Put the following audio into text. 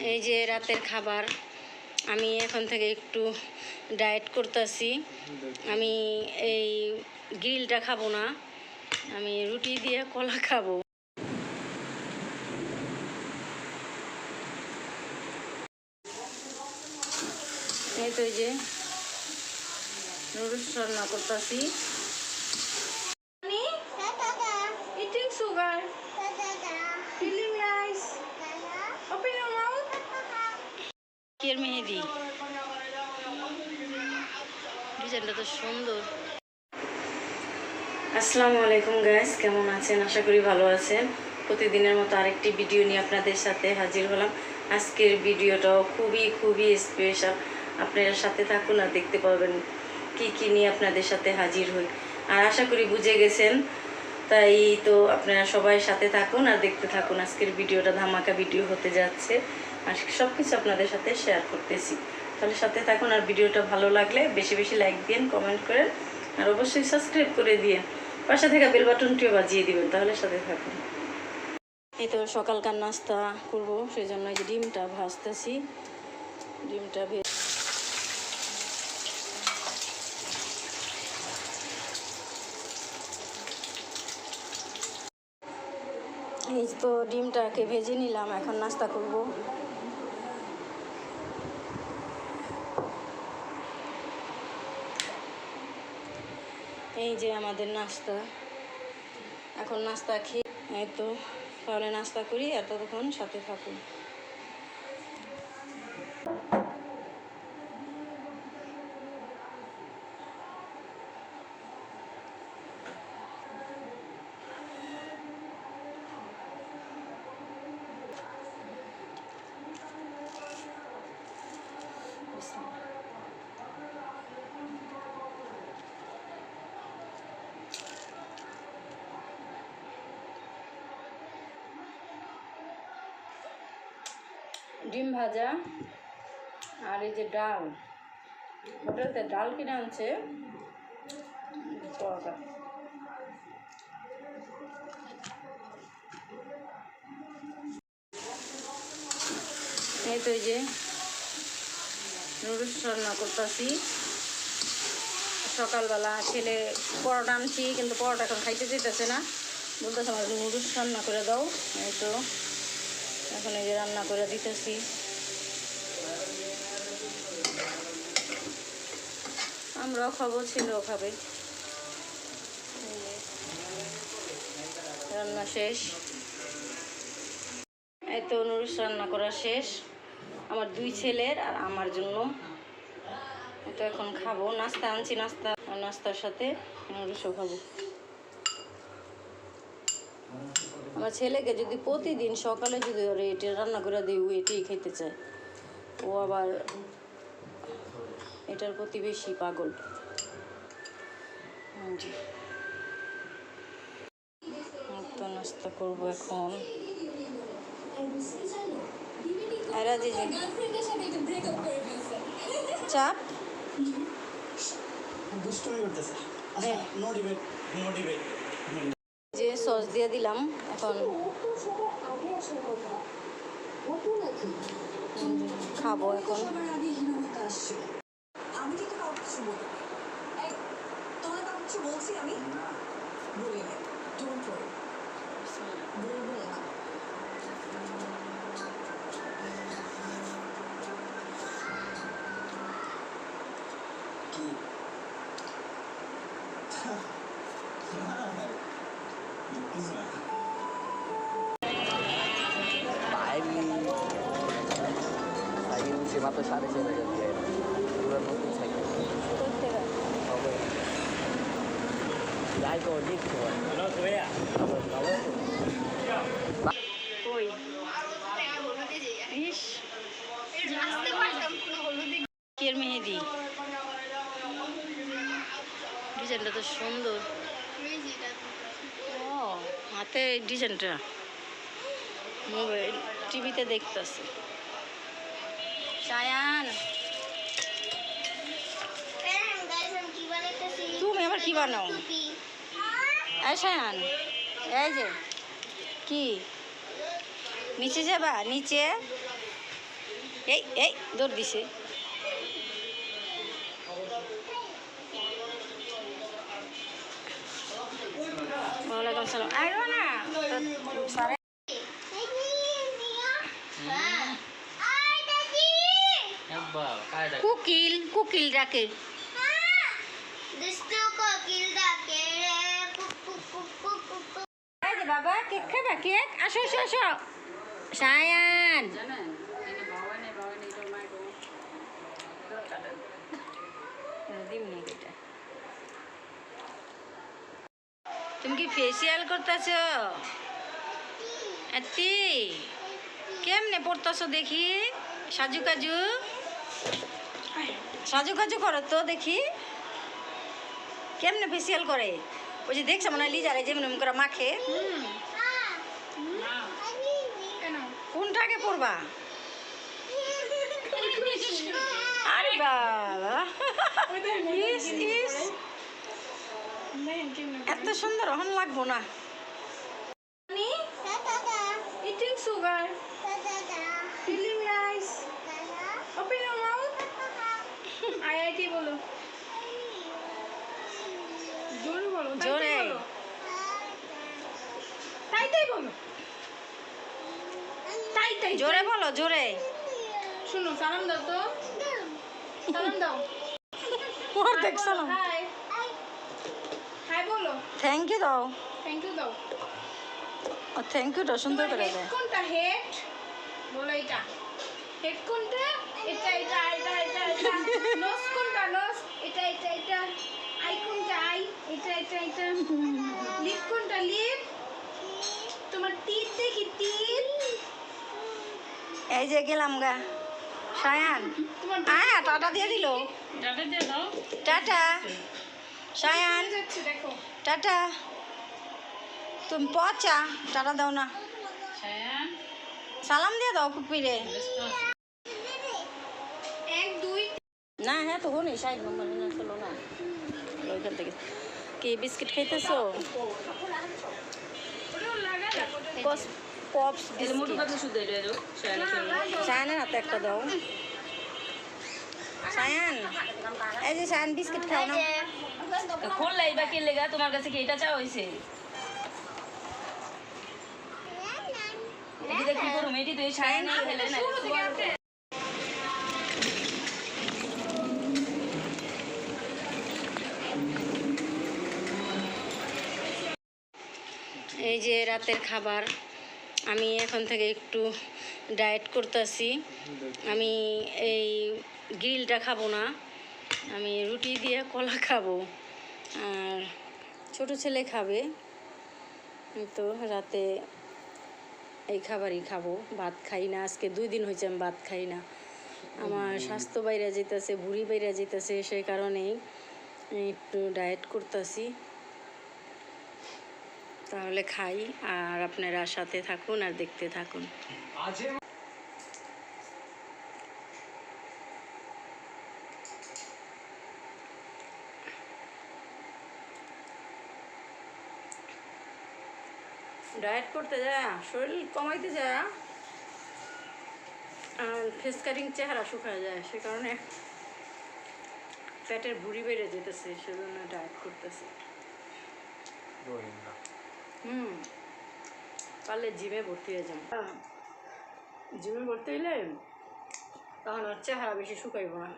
এই যে রাতের খাবার, আমি এখন থেকে একটু ডায়েট করতেছি। আমি এই গ্রিলটা খাব না, আমি রুটি দিয়ে কলা খাব। এই তো যে, নুডলস রান্না করতেছি। ডিজাইনটা তো সুন্দর। আসসালামু আলাইকুম গাইস কেমন আছেন? আশা করি ভালো আছেন। প্রতিদিনের মতো আরেকটি ভিডিও নিয়ে আপনাদের সাথে হাজির হলাম। আজকের ভিডিওটাও খুবই খুবই স্পেশাল আপনারা সাথে থাকুন আর দেখতে পাবেন কি কি নিয়ে আপনাদের সাথে হাজির হই। আর আশা করি বুঝে গেছেন, তাই তো আপনারা সবাই সাথে থাকুন আর দেখতে থাকুন। আজকের ভিডিওটা ধামাকা ভিডিও হতে যাচ্ছে। আর সব কিছু আপনাদের সাথে শেয়ার করতেছি। তাহলে সাথে থাকুন আর ভিডিওটা ভালো লাগলে বেশি বেশি লাইক দিন কমেন্ট করেন, আর অবশ্যই সাবস্ক্রাইব করে দিয়ে পাশে থেকে বেল বাটনটিও বাজিয়ে দিবেন, তাহলে সাথে থাকুন। এই তো সকালকার নাস্তা করব সেই জন্য এই যে ডিমটা ভাজতেছি। ডিমটা ভে এই তো ডিমটাকে ভেজে নিলাম, এখন নাস্তা করব। এই যে আমাদের নাস্তা। এখন নাস্তা খেয়ে তো, তাহলে নাস্তা করি আর ততক্ষণ সাথে থাকুন। ডিম ভাজা আর এই যে ডাল। হোটেলতে ডাল কিনে আনছে। এই তো এই যে নুডলস রান্না করতেছি। সকালবেলা ছেলে পরোটা আনছি, কিন্তু পরোটা এখন খাইতে যেতেছে না। বলতেছে আমার নুডলস রান্না করে দাও। এই তো। এখন এই যে রান্না করে দিতেছি। আমরাও খাব, ছেলেও খাবে। রান্না শেষ। এই তো নুডলস রান্না করা শেষ। আমার দুই ছেলের আর আমার জন্য। এটা এখন খাব। নাস্তা আনছি, নাস্তা। নাস্তার সাথে নুডলসও খাব। আমার ছেলেকে যদি প্রতিদিন সকালে যদি ওরে এটি রান্না করে দিই ও এটাই খেতে চায়। ও আবার এটার প্রতি বেশি পাগল। তো নাস্তা করব এখন। চাপ? দুষ্টমি করতেছে। No debate no debate sauce দিয়ে দিলাম এখন খাব এখন বলছি আমি? বলব না। মেহেদি। ডিজাইনটা তো সুন্দর। ও হাতে ডিজাইনটা। মোবাইল টিভিতে দেখতেছে। সায়ান। তুমি আবার কি বানাও? এই সায়ান, এই যে, কি? নিচে যাবা? নিচে? এই এই, দৌড় দিছে। ওয়ালাইকুম সালাম আইরো না তো সারে একবার কায় ডাক কুকিল ডাকে। বাবা, কেক খাবা, কেক? আসো আসো আসো। সায়ান। তুমি কি ফেসিয়াল করতেছ? এতি কেমনে পড়তেছো দেখি? সাজু কাজু সাজু কাজু করো তো দেখি। কেমনে ফেসিয়াল করে? ওই যে দেখছ মনে হয় লিজারে যেমন করে মাখে? কোনটাকে পড়বা আরে। এত সুন্দর হন লাগবো না Eating sugar. Feeling nice. Open your mouth. IIT বলো জোরে বলো তাই তাই জোরে। বলো। তাই তাই বলো তাই তাই জোরে বলো জোরে। শুনো সালাম দাও তো। সালাম দাও। ওর দেখছিলাম হাই। হাই বলো। থ্যাংক ইউ দাও। থ্যাংক ইউ দাও। ও থ্যাংক ইউ দাও সুন্দর করে দেয় কোনটা? হেড বলো এটা। হেড কোনটা? এটা এটা এটা এটা এটা। নোজ কোনটা? নোজ এটা এটা এটা। আই কোনটা? আই এটা এটা এটা। লিপ কোনটা? লিপ তোমার টিথ দেখি টিথ এই যে গেলাম গা। সায়ান। আয়া টাটা দিয়ে দিল। টাটা সায়ান। টাটা। তুমি পচা টাটা দাও না। সালাম দিয়ে দাও এক না হ্যাঁ তো নেই সাইড নম্বর চলো না। ওইখান থেকে। কি বিস্কিট খাইতেছো? পপস সায়ানের হাতে একটা দাও। সায়ান এই যে সায়ান বিস্কিট খাও না। খুললাই বা কি লেগা তোমার কাছে কি এটা চাওয়া হয়েছে এদিকে কি করুম এটি তো এই খেলে না এই যে রাতের খাবার। আমি এখন থেকে একটু ডায়েট করতেছি। আমি এই গ্রিলটা খাব না। আমি রুটি দিয়ে কলা খাব। আর ছোট ছেলে খাবে। তো রাতে এই খাবারই খাব। ভাত খাই না। আজকে দুই দিন হয়েছে আমি ভাত খাই না। আমার স্বাস্থ্য বাইরে যেতেছে ভুঁড়ি বাইরে যেতেছে সেই কারণেই একটু ডায়েট করতেছি। তাহলে খাই আর আপনারা সাথে থাকুন আর দেখতে থাকুন। ডায়েট করতে যা, শরীর কমাইতে যা। ফেস কাটিং চেহারা শুকায় যায়, সে কারণে পেটের ভুঁড়ি বেড়ে যেতেছে, সেজন্য ডায়েট করতেছে। হুম। পারলে জিমে ভর্তি হয়ে যান জিমে ভর্তি হইলে তখন হচ্ছে চেহারা বেশি শুকাইব না।